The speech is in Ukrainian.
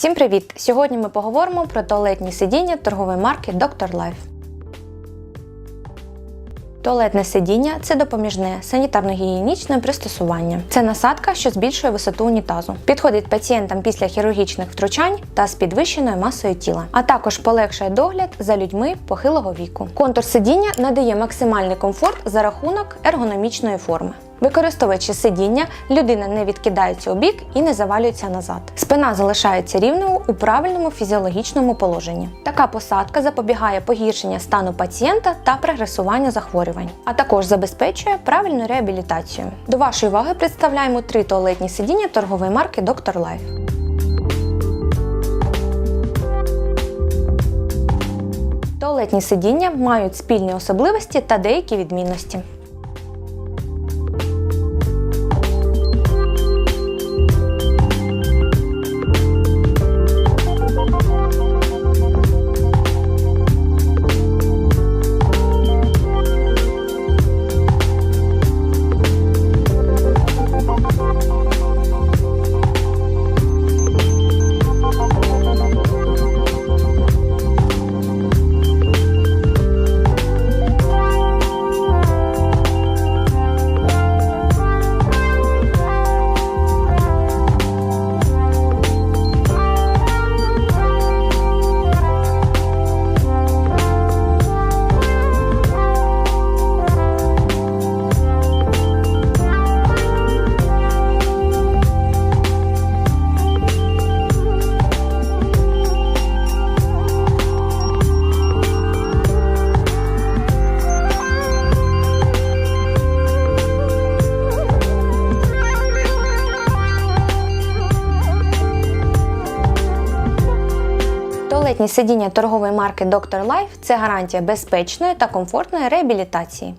Всім привіт! Сьогодні ми поговоримо про туалетні сидіння торгової марки Dr. Life. Туалетне сидіння це допоміжне санітарно-гігієнічне пристосування. Це насадка, що збільшує висоту унітазу. Підходить пацієнтам після хірургічних втручань та з підвищеною масою тіла, а також полегшує догляд за людьми похилого віку. Контур сидіння надає максимальний комфорт за рахунок ергономічної форми. Використовуючи сидіння, людина не відкидається у бік і не завалюється назад. Спина залишається рівною у правильному фізіологічному положенні. Така посадка запобігає погіршення стану пацієнта та прогресування захворювань, а також забезпечує правильну реабілітацію. До вашої уваги представляємо три туалетні сидіння торгової марки Dr. Life. Туалетні сидіння мають спільні особливості та деякі відмінності. Туалетні сидіння торгової марки Dr. Life – це гарантія безпечної та комфортної реабілітації.